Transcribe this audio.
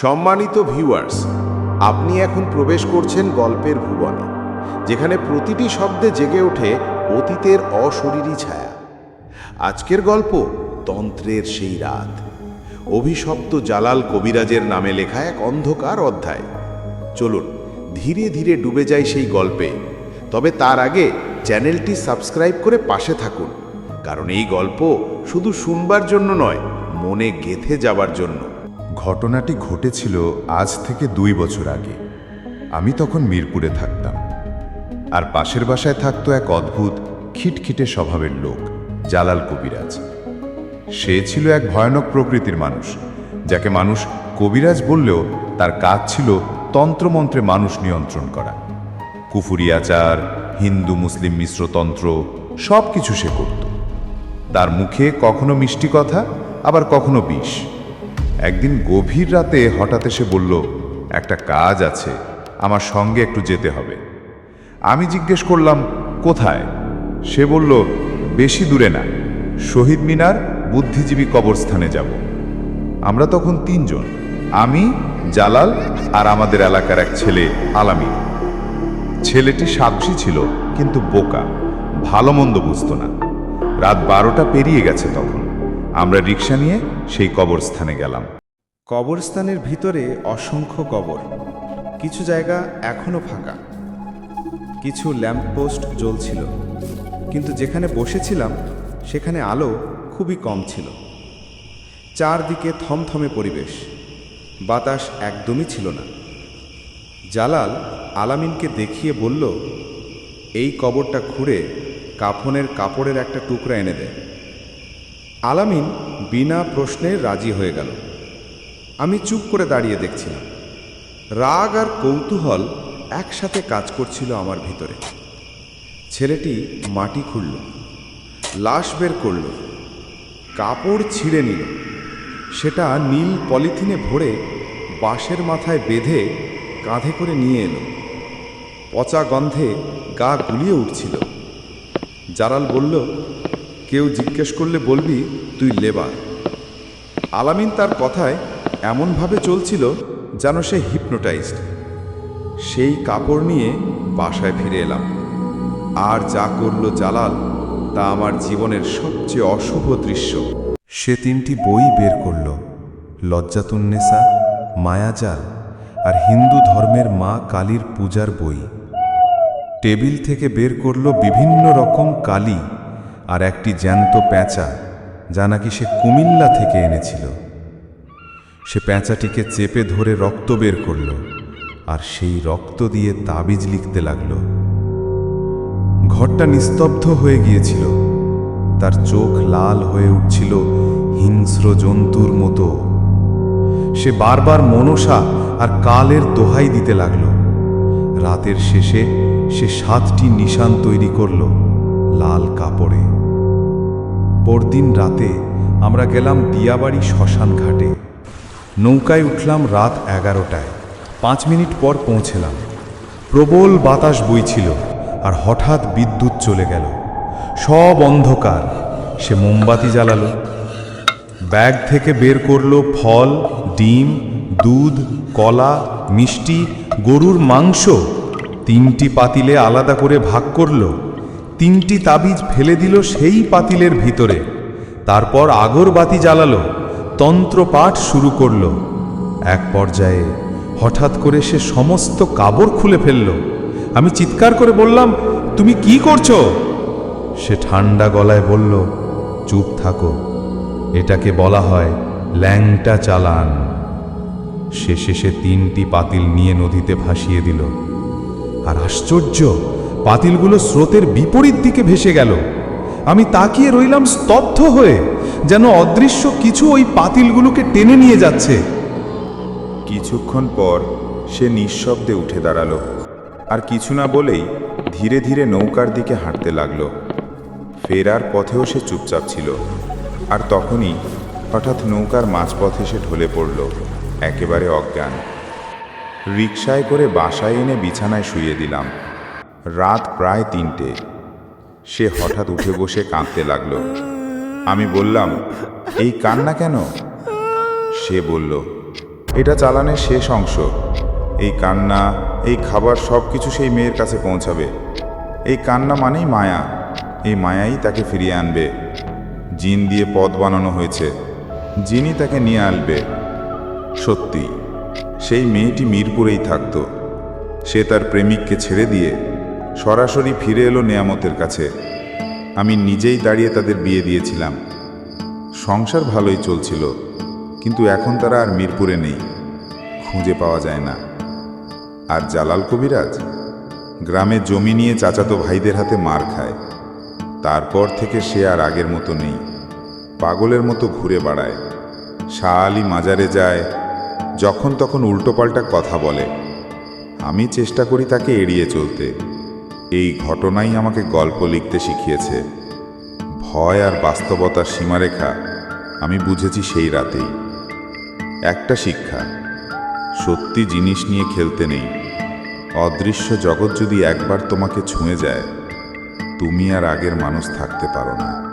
সম্মানিত ভিউয়ার্স আপনি এখন প্রবেশ করছেন গল্পের ভুবনে, যেখানে প্রতিটি শব্দে জেগে ওঠে অতীতের অশরীরী ছায়া। আজকের গল্প তন্ত্রের সেই রাত। অভিশপ্ত জালাল কবিরাজের নামে লেখা এক অন্ধকার অধ্যায়। চলুন, ধীরে ধীরে ডুবে যায় সেই গল্পে, তবে তার আগে চ্যানেলটি সাবস্ক্রাইব করে পাশে থাকুন, কারণ এই গল্প শুধু শুনবার জন্য নয়, মনে গেথে যাবার জন্য। ঘটনাটি ঘটেছিল আজ থেকে দুই বছর আগে। আমি তখন মিরপুরে থাকতাম। আর পাশের বাসায় থাকতো এক অদ্ভুত, খিটখিটে স্বভাবের লোক, জালাল কবিরাজ। সে ছিল এক ভয়ানক প্রকৃতির মানুষ, যাকে মানুষ কবিরাজ বললেও তার কাজ ছিল তন্ত্রমন্ত্রে মানুষ নিয়ন্ত্রণ করা। কুফুরি আচার, হিন্দু মুসলিম মিশ্রতন্ত্র সব কিছু সে করত। তার মুখে কখনো মিষ্টি কথা, আবার কখনো বিষ। একদিন গভীর রাতে হঠাৎ এসে বলল, একটা কাজ আছে, আমার সঙ্গে একটু যেতে হবে। আমি জিজ্ঞেস করলাম, কোথায়? সে বলল, বেশি দূরে না, শহীদ মিনার বুদ্ধিজীবী কবরস্থানে যাব। আমরা তখন তিনজন, আমি, জালাল আর আমাদের এলাকার এক ছেলে, আলামিন। ছেলেটি সাক্ষী ছিল, কিন্তু বোকা, ভালো মন্দ বুঝতো না। রাত বারোটা পেরিয়ে গেছে তখন। আমরা রিক্সা নিয়ে সেই কবরস্থানে গেলাম। কবরস্থানের ভিতরে অসংখ্য কবর। কিছু জায়গা এখনও ফাঁকা। কিছু ল্যাম্পপোস্ট জ্বলছিল। কিন্তু যেখানে বসেছিলাম, সেখানে আলো খুবই কম ছিল। চারদিকে থমথমে পরিবেশ। বাতাস একদমই ছিল না। জালাল আলামিনকে দেখিয়ে বলল, এই কবরটা খুঁড়ে কাফনের কাপড়ের একটা টুকরা এনে দেয় আলামিন বিনা প্রশ্নে রাজি হয়ে গেল। আমি চুপ করে দাঁড়িয়ে দেখছিলাম। রাগ আর কৌতূহল একসাথে কাজ করছিল আমার ভিতরে। ছেলেটি মাটি খুঁড়ল লাশ বের করল, কাপড় ছিঁড়ে নিল। সেটা নীল পলিথিনে ভরে বাঁশের মাথায় বেঁধে কাঁধে করে নিয়ে এলো। পচা গন্ধে গা গুলিয়ে উঠছিল। জারাল বলল কেউ জিজ্ঞেস করলে বলবি, তুই লেবার। আলামিন তার কথায় এমনভাবে চলছিল যেন সে হিপনোটাইজড। সেই কাপড় নিয়ে বাসায় ফিরে এলাম। আর যা করল জালাল, তা আমার জীবনের সবচেয়ে অশুভ দৃশ্য। সে তিনটি বই বের করল লজ্জাতুন্নেসা মায়াজাল আর হিন্দু ধর্মের মা কালীর পূজার বই। টেবিল থেকে বের করল বিভিন্ন রকম কালি আর একটি জ্যান্ত প্যাঁচা, যা নাকি সে কুমিল্লা থেকে এনেছিল। সে প্যাঁচাটিকে চেপে ধরে রক্ত বের করল আর সেই রক্ত দিয়ে তাবিজ লিখতে লাগল। ঘরটা নিস্তব্ধ হয়ে গিয়েছিল। তার চোখ লাল হয়ে উঠছিল হিংস্র জন্তুর মতো। সে বারবার মনসা আর কালের দোহাই দিতে লাগল। রাতের শেষে সে সাতটি নিশান তৈরি করল, লাল কাপড়ে। পরদিন রাতে আমরা গেলাম দিয়াবাড়ি শ্মশান ঘাটে। নৌকায় উঠলাম রাত এগারোটায়। পাঁচ মিনিট পর পৌঁছলাম। প্রবল বাতাস বইছিল আর হঠাৎ বিদ্যুৎ চলে গেল। সব অন্ধকার। সে মোমবাতি জ্বালালো। ব্যাগ থেকে বের করল ফল, ডিম, দুধ, কলা, মিষ্টি, গরুর মাংস। তিনটি পাতিলে আলাদা করে ভাগ করল। তিনটি তাবিজ ফেলে দিল সেই পাতিলের ভিতরে। তারপর আগরবাতি জ্বালালো তন্ত্রপাঠ শুরু করল। এক পর্যায়ে হঠাৎ করে সে সমস্ত কাবর খুলে ফেলল। আমি চিৎকার করে বললাম, তুমি কি করছ? সে ঠান্ডা গলায় বলল, চুপ থাকো, এটাকে বলা হয় ল্যাংটা চালান। শেষে সে তিনটি পাতিল নিয়ে নদীতে ভাসিয়ে দিল। আর আশ্চর্য পাতিলগুলো স্রোতের বিপরীত দিকে ভেসে গেল। আমি তাকিয়ে রইলাম স্তব্ধ হয়ে, যেন অদৃশ্য কিছু ওই পাতিলগুলোকে টেনে নিয়ে যাচ্ছে। কিছুক্ষণ পর সে নিঃশব্দে উঠে দাঁড়াল, আর কিছু না বলেই ধীরে ধীরে নৌকার দিকে হাঁটতে লাগল। ফেরার পথেও সে চুপচাপ ছিল, আর তখনই হঠাৎ নৌকার মাঝপথে সে ঢলে পড়ল, একেবারে অজ্ঞান। রিকশায় করে বাসায় এনে বিছানায় শুয়ে দিলাম। রাত প্রায় তিনটে। সে হঠাৎ উঠে বসে কাঁদতে লাগল। আমি বললাম, এই কান্না কেন? সে বলল, এটা চালানের শেষ অংশ। এই কান্না, এই খাবার সব কিছু সেই মেয়ের কাছে পৌঁছাবে। এই কান্না মানেই মায়া। এই মায়াই তাকে ফিরিয়ে আনবে। জিন দিয়ে পথ বানানো হয়েছে। জিনই তাকে নিয়ে আসবে। সত্যি সেই মেয়েটি মিরপুরেই থাকতো। সে তার প্রেমিককে ছেড়ে দিয়ে সরাসরি ফিরে এলো নেয়ামতের কাছে। আমি নিজেই দাঁড়িয়ে তাদের বিয়ে দিয়েছিলাম। সংসার ভালোই চলছিল, কিন্তু এখন তারা আর মিরপুরে নেই। খুঁজে পাওয়া যায় না। আর জালাল কবিরাজ? গ্রামে জমি নিয়ে চাচাতো ভাইদের হাতে মার খায়। তারপর থেকে সে আর আগের মতো নেই। পাগলের মতো ঘুরে বেড়ায়। শাহ আলী মাজারে যায়, যখন তখন উল্টোপাল্টা কথা বলে। আমি চেষ্টা করি তাকে এড়িয়ে চলতে। এই ঘটনাই আমাকে গল্প লিখতে শিখিয়েছে। ভয় আর বাস্তবতার সীমারেখা আমি বুঝেছি সেই রাতেই। একটা শিক্ষা, সত্যি জিনিস নিয়ে খেলতে নেই। অদৃশ্য জগৎ যদি একবার তোমাকে ছুঁয়ে যায়, তুমি আর আগের মানুষ থাকতে পারো না।